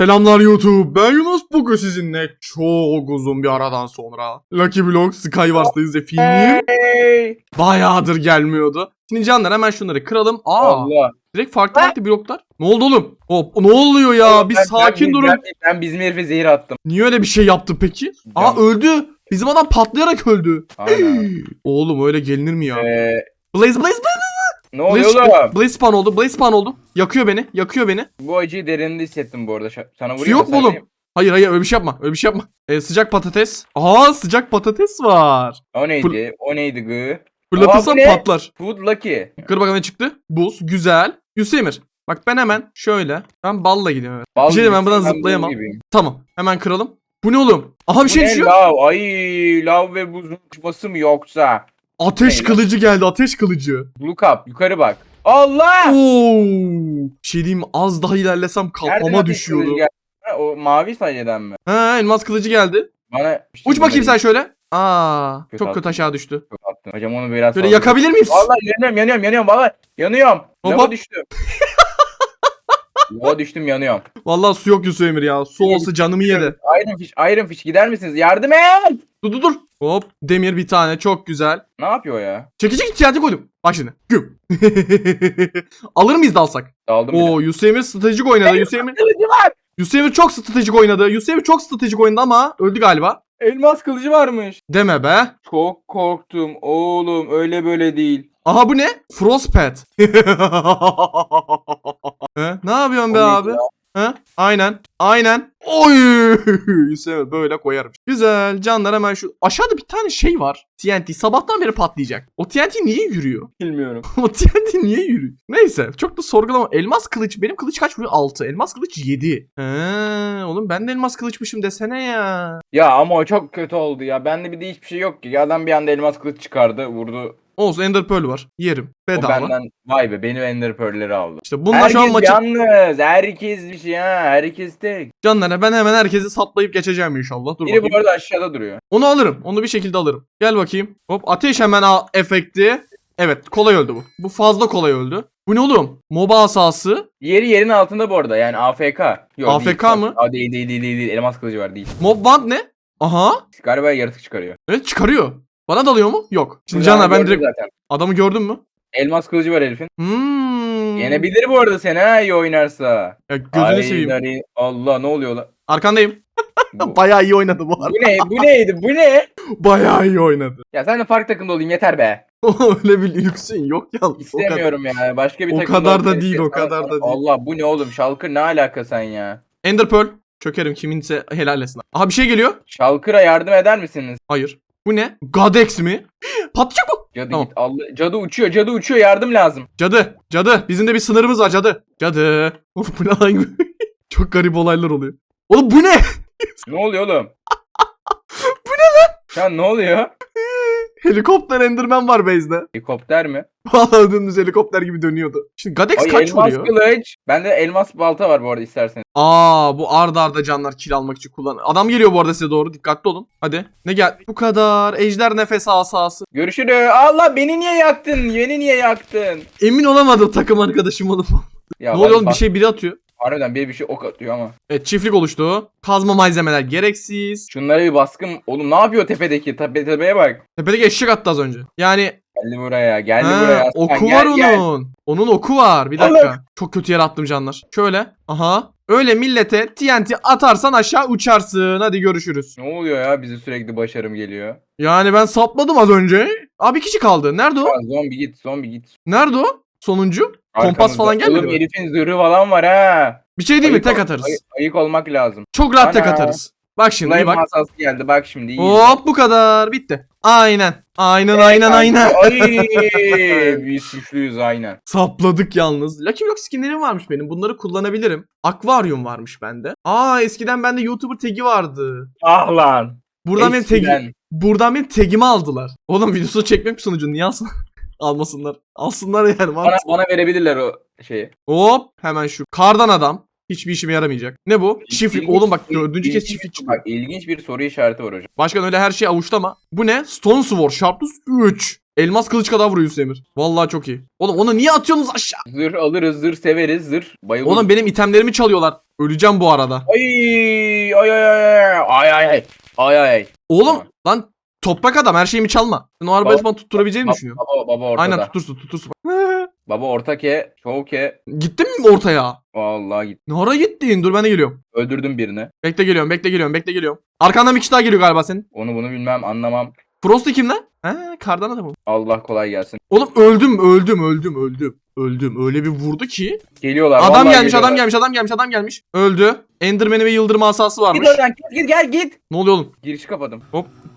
Selamlar YouTube. Ben Yunus. Bugün sizinle çok uzun bir aradan sonra Lucky Block Skywars'tayız efendim. Hey! Bayağıdır gelmiyordu. Şimdi canlar hemen şunları kıralım. Aa, Allah. direkt farklı farklı bloklar. Ne oldu oğlum? Hop, ne oluyor ya? Bir Ben- sakin ben, durun. Ben, ben bizim herife zehir attım. Niye öyle bir şey yaptı peki? Aa Can- öldü. Bizim adam patlayarak öldü. Aynen. Oğlum öyle gelinir mi ya? Ee, Blaze Blaze ne oluyor Blaze, oğlum? Blaze spawn oldu. Blaze spawn oldu. Yakıyor beni. Yakıyor beni. Bu acıyı derininde hissettim bu arada. Şa- Sana vurayım Su yok mu Sen oğlum? Hayır hayır öyle bir şey yapma. Öyle bir şey yapma. Ee, sıcak patates. Aa sıcak patates var. O neydi? O neydi gı? Bu ne? patlar. Food Lucky. Kır bakalım ne çıktı. Buz. Güzel. Yusemir. Bak ben hemen şöyle. Ben balla gidiyorum. Evet. Bal Bir şey diyeyim, ben buradan zıplayamam. gibiyim. Tamam. Hemen kıralım. Bu ne oğlum? Aha bir Bu şey ne düşüyor. lav? Ay lav ve buzun uçması mı yoksa? Ateş Ne? kılıcı geldi. Ateş kılıcı. Look up. Yukarı bak. Allah! Oo! Bir şey diyeyim mi? Az daha ilerlesem Nereden kafama ateş düşüyordu. kılıcı geldi? Ha, o mavi salyeden mi? Ha elmas kılıcı geldi. Bana şey Uç bakayım sen şöyle. Aa, Kötü çok kötü aşağı düştü. Çok attın. Hocam onu biraz Şöyle fazla- yakabilir miyiz? Vallahi yanıyorum yanıyorum yanıyorum valla yanıyorum. Hop Lava hop. düştüm. Lava düştüm yanıyorum. Vallahi su yok Yusuf Emir ya. Su olsa canımı yedi. Iron Fish, Iron Fish gider misiniz? Yardım et! Dur dur dur. Hop demir bir tane çok güzel. Ne yapıyor ya? Çekici ihtiyacı koydum. Bak şimdi. Güm. Alır mıyız da alsak? Daldım bir de. Oo Yusuf Emir stratejik oynadı. Yusuf Emir, Kılıcı var! Yusuf Emir çok stratejik oynadı. Yusuf Emir çok stratejik oynadı ama öldü galiba. Elmas kılıcı varmış. Deme be. Çok korktum oğlum öyle böyle değil. Aha bu ne? Frostpet. He? Ne yapıyorsun be abi? ya? Ha? Aynen. Aynen. Oy! Yusuf böyle koyarım. Güzel. Canlar hemen şu. Aşağıda bir tane şey var. TNT. Sabahtan beri patlayacak. O TNT niye yürüyor? Bilmiyorum. o TNT niye yürüyor? Neyse. Çok da sorgulama. Elmas kılıç. Benim kılıç kaç vuruyor? 6. Elmas kılıç 7. He, oğlum ben de elmas kılıçmışım desene ya. Ya ama o çok kötü oldu ya. Bende bir de hiçbir şey yok ki. Adam bir anda elmas kılıç çıkardı vurdu. Olsun Ender Pearl var. Yerim. O Bedava. benden vay be benim Ender Pearl'leri aldı. İşte bununla herkes şu an maçı... yalnız. Herkes bir şey ha. Herkes tek. Canlara ben hemen herkesi saplayıp geçeceğim inşallah. Dur Biri bakayım. bu arada aşağıda duruyor. Onu alırım. Onu bir şekilde alırım. Gel bakayım. Hop ateş hemen al efekti. Evet kolay öldü bu. Bu fazla kolay öldü. Bu ne oğlum? MOBA asası. Yeri yerin altında bu arada yani AFK. Yok, AFK değil. mı? Aa, değil, değil değil değil değil elmas kılıcı var değil. Mob Wand ne? Aha. Galiba yaratık çıkarıyor. Evet çıkarıyor. Bana dalıyor mu? Yok. Şimdi Canlar ben direkt zaten. adamı gördün mü? Elmas kılıcı var herifin. Hmm. Yenebilir bu arada seni ha iyi oynarsa. Ya gözünü Ay, seveyim. dari- Allah ne oluyor lan? Arkandayım. Bu, Bayağı iyi oynadı bu bu arada. ne? Bu neydi? Bu ne? Bayağı iyi oynadı. Ya sen de farklı takımda olayım yeter be. Öyle bir lüksün yok. O kadar. İstemiyorum ya. Başka bir o takımda kadar da değil, o kadar da değil. Allah bu ne oğlum? Şalkır ne alaka sen ya? Ender Pearl. Çökerim kiminse helal etsin. Aha bir şey geliyor. Şalkır'a yardım eder misiniz? Hayır. Bu ne? Gadex mi? Patlayacak bu. Cadı Tamam. git. Allah cadı uçuyor. Cadı uçuyor. Yardım lazım. Cadı. Cadı. Bizim de bir sınırımız var cadı. Cadı. Oğlum bu ne lan? Çok garip olaylar oluyor. Oğlum bu ne? Ne oluyor oğlum? bu ne lan? Şu an ne oluyor? Helikopter Enderman var base'de. Helikopter mi? Vallahi dümdüz helikopter gibi dönüyordu. Şimdi Gadex Ay kaç elmas vuruyor? kılıç. Bende elmas balta var bu arada isterseniz. Aa bu arda arda canlar kill almak için kullan. Adam geliyor bu arada size doğru. Dikkatli olun. Hadi. Ne gel? Bu kadar. Ejder nefes asası. Görüşürüz. Allah beni niye yaktın? Beni niye yaktın? Emin olamadım takım arkadaşım olup. Ya ne oluyor oğlum bir bak- şey biri atıyor. Harbiden bir bir şey ok atıyor ama. Evet çiftlik oluştu. Kazma malzemeler gereksiz. Şunlara bir baskın. Oğlum ne yapıyor tepedeki? Tepe, tepeye bak. Tepedeki eşek attı az önce. Yani Geldi buraya. Geldi ha, buraya. Oku gel, var gel. onun. Onun oku var. Bir dakika. Çok kötü yere attım canlar. Şöyle. Aha. Öyle millete TNT atarsan aşağı uçarsın. Hadi görüşürüz. Ne oluyor ya? Bizi sürekli başarım geliyor. Yani ben sapladım az önce. Abi kişi kaldı. Nerede o? Ya, zombi git. Zombi git. Nerede o? Sonuncu. Kompas falan gelmedi mi? herifin zırhı falan var ha. Bir şey değil mi? Ayık Tek ol- atarız. ayı- ayık olmak lazım. Çok rahat tek Ana. atarız. Bak şimdi iyi Slime bak. masası geldi. Bak şimdi. iyi. Hop bu kadar. Bitti. Aynen. Aynen aynen aynen. Ay biz güçlüyüz aynen. Sapladık yalnız. Lucky Block skinlerim varmış benim. Bunları kullanabilirim. Akvaryum varmış bende. Aa eskiden bende YouTuber tagi vardı. Ah lan. Buradan benim tagi, Eskiden. buradan benim tagimi aldılar. Oğlum videosu çekmek mi sunucu? Niye alsın? Almasınlar. Alsınlar yani. Bana, mantıklı. bana verebilirler o şeyi. Hop hemen şu. Kardan adam. Hiçbir işime yaramayacak. Ne bu? Çiftlik. İlginç- Oğlum bak dördüncü kez ilginç- çiftlik çıkıyor. Bak ilginç bir soru işareti var hocam. Başkan öyle her şeyi avuçlama. Bu ne? Stone Sword. Sharpness 3. Elmas kılıç kadar vuruyor Yusuf Emir. Vallahi çok iyi. Oğlum onu niye atıyorsunuz aşağı? Zırh alırız, zırh severiz, zırh bayılırız. Oğlum benim itemlerimi çalıyorlar. Öleceğim bu arada. Ay ay ay ay ay ay ay ay ay. Oğlum Tamam. lan toprak adam her şeyimi çalma. Sen o arabayı falan tutturabileceğini düşünüyorum. baba, baba ortada. Aynen tutursun tutursun. Baba orta ke, çoğu ke. Gittin mi ortaya? Vallahi git. Ne ara gittin? Dur ben de geliyorum. Öldürdüm birini. Bekle geliyorum, bekle geliyorum, bekle geliyorum. Arkandan bir kişi daha geliyor galiba senin. Onu bunu bilmem anlamam. Frosty kim lan? He, kardan adam o. Allah kolay gelsin. Oğlum öldüm, öldüm, öldüm, öldüm. Öldüm. Öyle bir vurdu ki. Geliyorlar. Adam gelmiş, adam geliyorlar. gelmiş, adam gelmiş, adam gelmiş. Öldü. Enderman'i ve yıldırım asası varmış. Git oradan git git gel git. Ne oluyor oğlum? Girişi kapadım.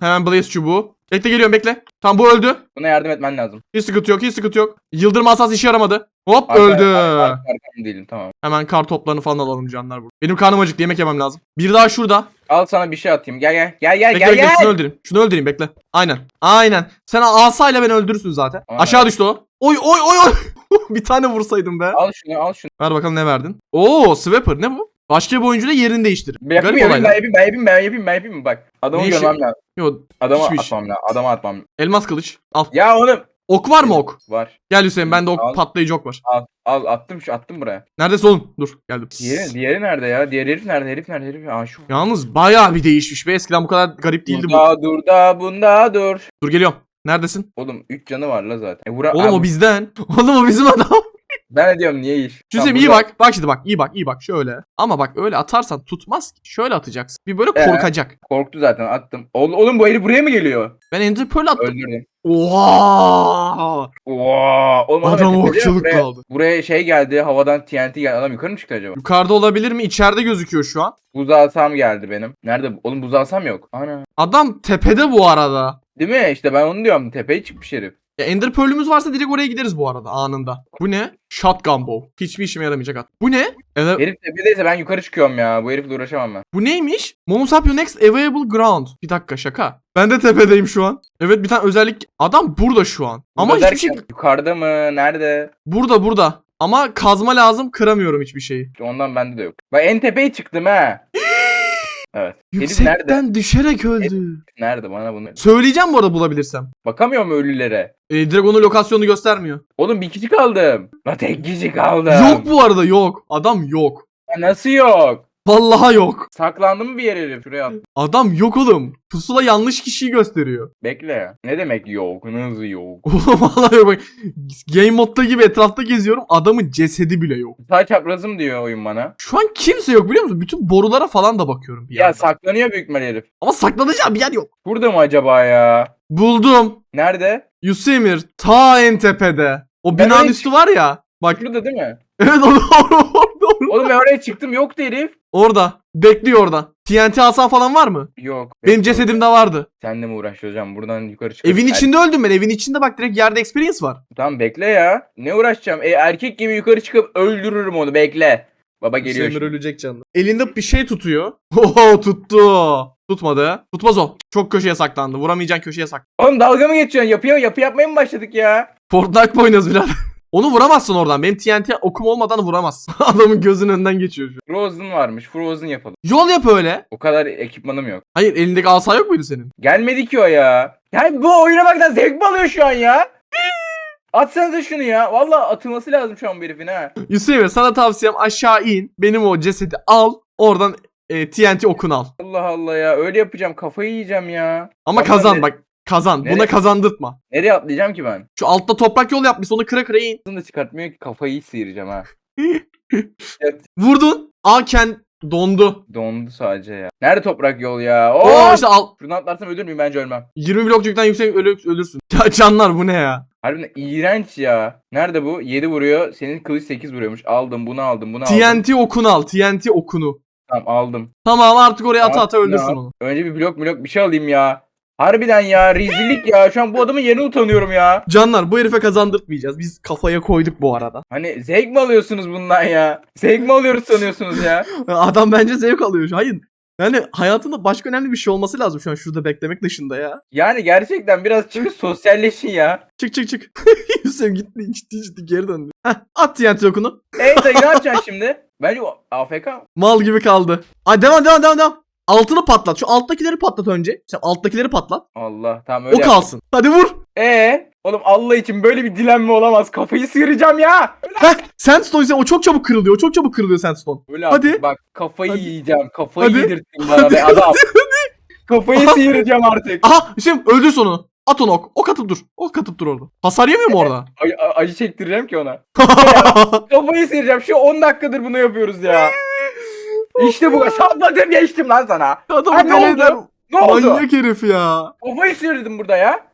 Hemen Blaze çubuğu. Bekle geliyorum, bekle. Tamam bu öldü. Buna yardım etmen lazım. Hiç sıkıntı yok, hiç sıkıntı yok. Yıldırım asası işe yaramadı. Hop Arka- öldü. arka- Arkam değilim tamam. Hemen kar toplarını falan alalım canlar burada. Benim karnım acıktı, yemek yemem lazım. Bir daha şurada. Al sana bir şey atayım. Gel gel. Gel gel Bekle gel bekle gel. şunu öldüreyim. Şunu öldüreyim bekle. Aynen. Aynen. Sen asayla beni öldürürsün zaten. Aynen. Aşağı düştü o. Oy oy oy oy. bir tane vursaydım be. Al şunu al şunu. Ver bakalım ne verdin. Oo Swapper ne bu? Başka bir oyuncuyla yerini değiştir. Ben yapayım, Garip yapayım, olay ben yapayım, ben yapayım, ben yapayım, ben yapayım. Bak. Adamı Ne işi? görmem lazım. Yo, Adama Hiçbir iş. atmam lazım. Adama atmam. elmas kılıç. Al. Ya oğlum. Ok var mı ok? Var. Gel Hüseyin bende ok Al. patlayıcı ok var. Al. Al attım şu attım buraya. Neredesin oğlum? Dur geldim. Diğeri, diğeri nerede ya? Diğer herif nerede? Herif nerede? Herif. Aa şu. Yalnız bayağı bir değişmiş be. Eskiden bu kadar garip değildi bu. Burada dur da bunda dur. Dur geliyorum. Neredesin? Oğlum 3 canı var la zaten. E, vura, Oğlum Abi, o bizden. Oğlum o bizim adam. Ben de diyorum niye iş? Tamam, iyi bak. Bak şimdi bak. iyi bak. iyi bak. Şöyle. Ama bak öyle atarsan tutmaz ki. Şöyle atacaksın. Bir böyle Ee? korkacak. Korktu zaten attım. Oğlum, oğlum bu herif buraya mı geliyor? Ben Ender Pearl attım. Öldürdüm. Oha! Oo, oğlum adam Adam tepede okçuluk buraya, kaldı. buraya şey geldi havadan TNT geldi. Adam yukarı mı çıktı acaba? Yukarıda olabilir mi? İçeride gözüküyor şu an. Buz alsam geldi benim. Nerede? bu? Oğlum buz alsam yok. Ana. Adam tepede bu arada. Değil mi? İşte ben onu diyorum. Tepeye çıkmış herif. Ya Ender Pearl'ümüz varsa direkt oraya gideriz bu arada anında. Bu ne? Shotgun bow. Hiçbir işime yaramayacak at. Bu ne? Evet. Herif tepedeyse ben yukarı çıkıyorum ya. Bu herifle uğraşamam ben. Bu neymiş? Up your next available ground. Bir dakika şaka. Ben de tepedeyim şu an. Evet bir tane özellik. Adam burada şu an. Ama Burada hiçbir şey... derken, Yukarıda mı? Nerede? Burada burada. Ama kazma lazım kıramıyorum hiçbir şeyi. İşte Ondan bende de yok. Bak en tepeye çıktım ha. Evet. Yüksekten nerede? düşerek öldü. Nerede bana bunu? Söyleyeceğim bu arada bulabilirsem. Bakamıyor mu ölülere? E, direkt onun lokasyonunu göstermiyor. Oğlum bir kişi kaldım. La tek kişi kaldım. Yok bu arada yok. Adam yok. Ya Nasıl yok? Vallahi yok. Saklandı mı bir yere herif? Şuraya at. Adam yok oğlum. Pusula yanlış kişiyi gösteriyor. Bekle. Ne demek yok? Nasıl yok? Oğlum vallahi yok. bak. Game modda gibi etrafta geziyorum. Adamın cesedi bile yok. Sağ çaprazım diyor oyun bana. Şu an kimse yok biliyor musun? Bütün borulara falan da bakıyorum bir Ya yandan. saklanıyor büyük ihtimal herif. Ama saklanacağı bir yer yok. Burada mı acaba ya? Buldum. Nerede? Yusemir ta en tepede. O Ben binanın oraya üstü var ya. Bak Şurada değil mi? Evet orada orada orada. Oğlum ben oraya çıktım yoktu herif. Orada. Bekliyor orada. TNT asa falan var mı? Yok. Benim Yok. cesedimde vardı. Senle mi uğraşacağız hocam? Buradan yukarı çıkıp. Evin içinde öldüm ben. Evin içinde bak direkt yerde experience var. Tamam bekle ya. Ne uğraşacağım? E, erkek gibi yukarı çıkıp öldürürüm onu. Bekle. Baba geliyor Yusemir şimdi. ölecek canlı. Elinde bir şey tutuyor. Oho tuttu. Tutmadı. Tutmaz o. Çok köşeye saklandı. Vuramayacağın köşeye sak. Oğlum dalga mı geçiyorsun? Yapıyor, yapı yapmaya mı başladık ya? Fortnite mı oynuyoruz birader? Onu vuramazsın oradan. Benim TNT okum olmadan vuramazsın. Adamın gözünün önünden geçiyor şu. Frozen varmış. Frozen yapalım. Yol yap öyle. O kadar ekipmanım yok. Hayır elindeki asa yok muydu senin? Gelmedi ki o ya. Yani bu oyuna baktan zevk mi alıyor şu an ya? Atsanıza şunu ya. Valla atılması lazım şu an bu herifin ha. Hüseyin sana tavsiyem aşağı in. Benim o cesedi al. Oradan e, TNT okunu al. Allah Allah ya. Öyle yapacağım. Kafayı yiyeceğim ya. Ama Vallahi kazan ne- bak. Kazan. Nereye? Buna kazandırtma. Nereye atlayacağım ki ben? Şu altta toprak yol yapmış. Onu kıra kıra in. Aslında da çıkartmıyor ki kafayı sıyıracağım ha. Vurdun. Aken dondu. Dondu sadece ya. Nerede toprak yol ya? Oo Oo! işte al. Şuradan atlarsam ölür müyüm? Bence ölmem. 20 blokçuktan yüksek ölü- ölürsün. Ya canlar bu ne ya? Harbiden iğrenç ya. Nerede bu? 7 vuruyor. Senin kılıç 8 vuruyormuş. Aldım bunu aldım bunu aldım. TNT okunu al. TNT okunu. Tamam aldım. Tamam artık oraya ata ata öldürsün onu. Önce bir blok blok bir şey alayım ya. Harbiden ya rezillik ya. Şu an bu adamın yerine utanıyorum ya. Canlar bu herife kazandırtmayacağız. Biz kafaya koyduk bu arada. Hani zevk mi alıyorsunuz bundan ya? Zevk mi alıyoruz sanıyorsunuz ya? Adam bence zevk alıyor. Hayır. Yani hayatında başka önemli bir şey olması lazım şu an şurada beklemek dışında ya. Yani gerçekten biraz çıkın sosyalleşin ya. Çık çık çık. Hüseyin gitti ciddi ciddi geri döndü. Heh, at TNT okunu. Ey dayı ne yapacaksın şimdi? Bence o AFK. Mal gibi kaldı. Ay devam devam devam devam. Altını patlat. Şu alttakileri patlat önce. Sen alttakileri patlat. Allah tamam öyle O yap. kalsın. Hadi vur. Ee, oğlum Allah için böyle bir dilenme olamaz. Kafayı sıyıracağım ya. Heh, sandstone ise o çok çabuk kırılıyor. O çok çabuk kırılıyor sandstone. Öyle Hadi. artık bak kafayı Hadi. yiyeceğim. Kafayı Hadi. yedirttin bana be adam. Kafayı Aha. sıyıracağım artık. Aha Hüseyin öldür sonu. At onu ok. Ok atıp dur. Ok atıp dur orada. Hasar yemiyor mu orada? Ay- acı çektireceğim ki ona. Kafayı sıyıracağım. Şu 10 dakikadır bunu yapıyoruz ya. İşte bu. Sapladım geçtim lan sana. Adamı Ha, ne oldu? Ne oldu? Manyak herif ya. Kafayı sıyırdım burada ya.